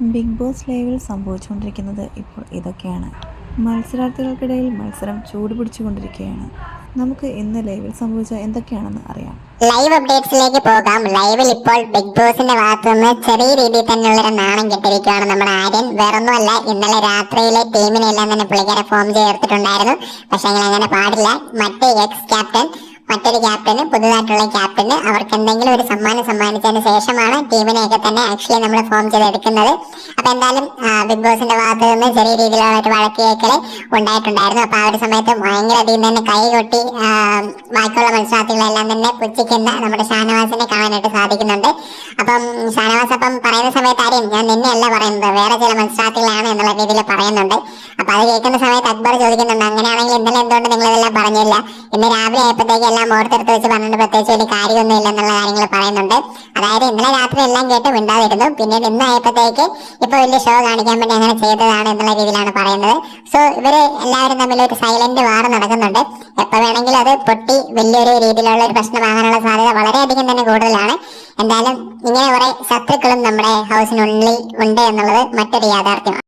Big boss ലൈവിൽ സംഭവിച്ചുകൊണ്ടിരിക്കുന്നത് ഇപ്പോൾ ഇതൊക്കെയാണ്. മത്സരാർത്ഥികൾക്കിടയിൽ മത്സരം ചൂടുപിടിച്ചുകൊണ്ടിരിക്കുകയാണ് നമുക്ക് ഇന്ന് ലൈവിൽ സംഭവിച്ച എന്തൊക്കെയാണെന്ന് അറിയാം. ലൈവ് അപ്ഡേറ്റ്സിലേക്ക് പോകാം. ലൈവിൽ ഇപ്പോൾ ബിഗ് ബോസിന്റെ ഭാഗത്തു നിന്ന് ചെറിയ രീതിയിൽ തന്നെയുള്ള നാണം കെട്ടിരിക്കുകയാണ് നമ്മുടെ ആര്യൻ. വേറൊന്നുമല്ല ഇന്നലെ രാത്രിയിലെ ടീമിനെല്ലാം തന്നെ പുള്ളിക്കാരെ ഫോം ചേർത്തിട്ടുണ്ടായിരുന്നു പക്ഷെ അങ്ങനെ പാടില്ല. മറ്റേ എക്സ് ക്യാപ്റ്റൻ മറ്റൊരു ക്യാപ്റ്റന് പുതുതായിട്ടുള്ള ക്യാപ്റ്റന് അവർക്ക് എന്തെങ്കിലും ഒരു സമ്മാനം സമ്മാനിച്ചതിന് ശേഷമാണ് ടീമിനെയൊക്കെ തന്നെ ആക്ച്വലി നമ്മൾ ഫോം ചെയ്തെടുക്കുന്നത്. അപ്പോൾ എന്തായാലും ബിഗ് ബോസിന്റെ ഭാഗത്ത് നിന്ന് ചെറിയ രീതിയിലുള്ള ഒരു വഴക്ക് കേൾക്കൽ ഉണ്ടായിട്ടുണ്ടായിരുന്നു. അപ്പോൾ ആ ഒരു സമയത്ത് ഭയങ്കര അധികം തന്നെ കൈ കൊട്ടി ബാക്കിയുള്ള മത്സരാർത്ഥികളെല്ലാം തന്നെ പുച്ഛിക്കുന്ന നമ്മുടെ ഷാനവാസിനെ കാണാനായിട്ട് സാധിക്കുന്നുണ്ട്. അപ്പം ഷാനവാസ് അപ്പം പറയുന്ന സമയത്ത് ആരെയും ഞാൻ നിന്നെയല്ല പറയുന്നത് വേറെ ചില മത്സരാർത്ഥികളാണ് എന്നുള്ള രീതിയിൽ പറയുന്നുണ്ട്. അപ്പോൾ അത് കേൾക്കുന്ന സമയത്ത് അക്ബർ ചോദിക്കുന്നുണ്ട് അങ്ങനെയാണെങ്കിൽ ഇന്നലെ എന്തുകൊണ്ട് നിങ്ങൾ ഇതെല്ലാം പറഞ്ഞില്ല? ഇന്ന് രാവിലെ ആയപ്പോഴത്തേക്ക് എല്ലാം ഓർത്തെടുത്ത് വെച്ച് പറഞ്ഞിട്ട് പ്രത്യേകിച്ച് വലിയ കാര്യമൊന്നും ഇല്ല എന്നുള്ള കാര്യങ്ങൾ പറയുന്നുണ്ട്. അതായത് ഇന്നലെ രാത്രി എല്ലാം കേട്ട് മിണ്ടാതിരുന്നു. പിന്നീട് ഇന്ന് ആയപ്പോഴത്തേക്ക് ഇപ്പൊ വലിയ ഷോ കാണിക്കാൻ വേണ്ടി അങ്ങനെ ചെയ്തതാണ് എന്നുള്ള രീതിയിലാണ് പറയുന്നത്. സോ ഇവർ എല്ലാവരും തമ്മിൽ ഒരു സൈലന്റ് വാർ നടക്കുന്നുണ്ട്. എപ്പോൾ വേണമെങ്കിലും അത് പൊട്ടി വലിയൊരു രീതിയിലുള്ള ഒരു പ്രശ്നമാകാനുള്ള സാധ്യത വളരെയധികം തന്നെ കൂടുതലാണ്. എന്തായാലും ഇങ്ങനെ കുറെ ശത്രുക്കളും നമ്മുടെ ഹൗസിനുള്ളിൽ ഉണ്ട് എന്നുള്ളത് മറ്റൊരു യാഥാർത്ഥ്യമാണ്.